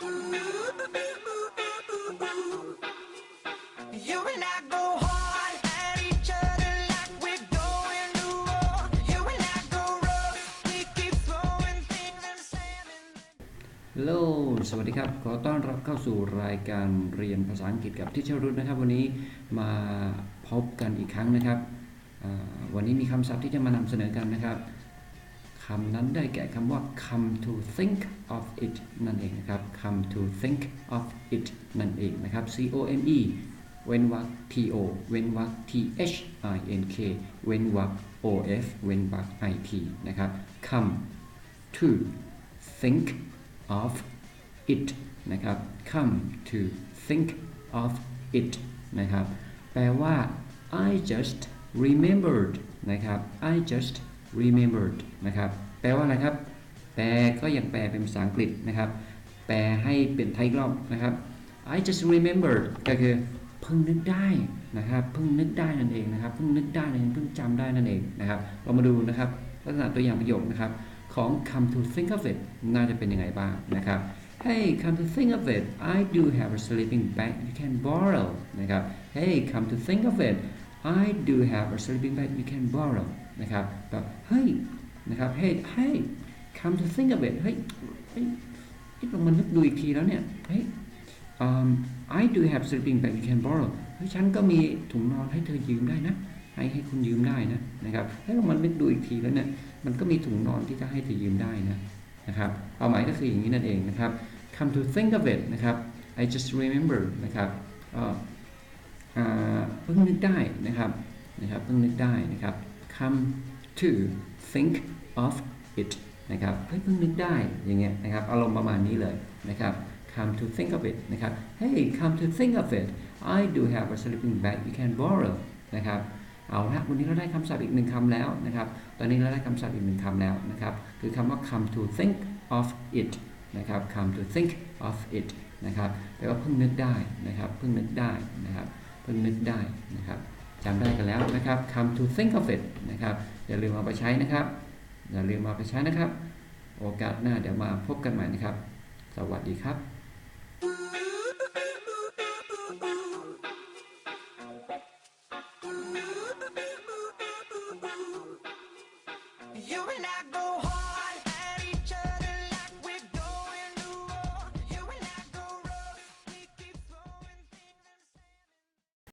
ฮัลโหล สวัสดีครับ ขอต้อนรับเข้าสู่รายการเรียนภาษาอังกฤษกับที่เชรุ่นนะครับ วันนี้มาพบกันอีกครั้งนะครับ วันนี้มีคำศัพท์ที่จะมานำเสนอกันนะครับ คำนั้นได้แก่คำว่า come to think of it นั่นเองนะครับ come to think of it นั่นเองนะครับ C O M E เว้นวรรค T O เว้นวรรค T H I N K เว้นวรรค O F เว้นวรรค I T นะครับ come to think of it นะครับ come to think of it นะครับ แปลว่า I just remembered นะครับ I just remembered นะครับแปลว่าอะไรครับ แปลก็ยังแปลเป็นภาษาอังกฤษนะครับ แปลให้เป็นไทยรอบนะครับ I just remembered ก็คือเพิ่งนึกได้นะครับเพิ่งนึกได้นั่นเองนะครับเพิ่งนึกได้นั่นเองพิ่งจำได้นั่นเองนะครับ เรามาดูนะครับลักษณะตัวอย่างประโยคนะครับ ของ come to think of it น่าจะเป็นยังไงบ้างนะครับ Hey come to think of it I do have a sleeping bag you can borrow นะครับ Hey come to think of it I do have a sleeping bag you can borrow นะครับแบบเฮ้ยนะครับ Hey Hey come to think of it เฮ้ยเฮ้ยลองมานึกดูอีกทีแล้วเนี่ยเฮ้ย um, I do have sleeping bag you can borrow เฮ้ยฉันก็มีถุงนอนให้เธอยืมได้นะ ให้ให้คุณยืมได้นะนะครับให้เรามานึกดูอีกทีแล้วเนี่ยมันก็มีถุงนอนที่จะให้เธอยืมได้นะนะครับเอาหมายก็คืออย่างนี้นั่นเองนะครับ come to think of it นะครับ I just remember นะครับ พิ่งนึกได้นะครับนะครับเพิ่งนึกได้นะครับ come to think of it นะครับเฮ้ยเพิ่งนึกได้อย่างเงี้ยนะครับอารมณ์ประมาณนี้เลยนะครับ come to think of it นะครับ hey come to think of it I do have a sleeping bag you can borrow นะครับเอาละวันนี้เราได้คำศัพท์อีกหนึ่งคำแล้วนะครับ ตอนนี้เราได้คำศัพท์อีกหนึ่งคำแล้วนะครับ คือคำว่า come to think of it นะครับ come to think of it นะครับแปลว่าเพิ่งนึกได้นะครับ เพิ่งนึกได้นะครับ พิ่งนึกได้นะครับจำได้กันแล้วนะครับคำ to think of it นะครับอย่าลืมเอาไปใช้นะครับ อย่าลืมเอาไปใช้นะครับ โอกาสหน้าเดี๋ยวมาพบกันใหม่นะครับ สวัสดีครับ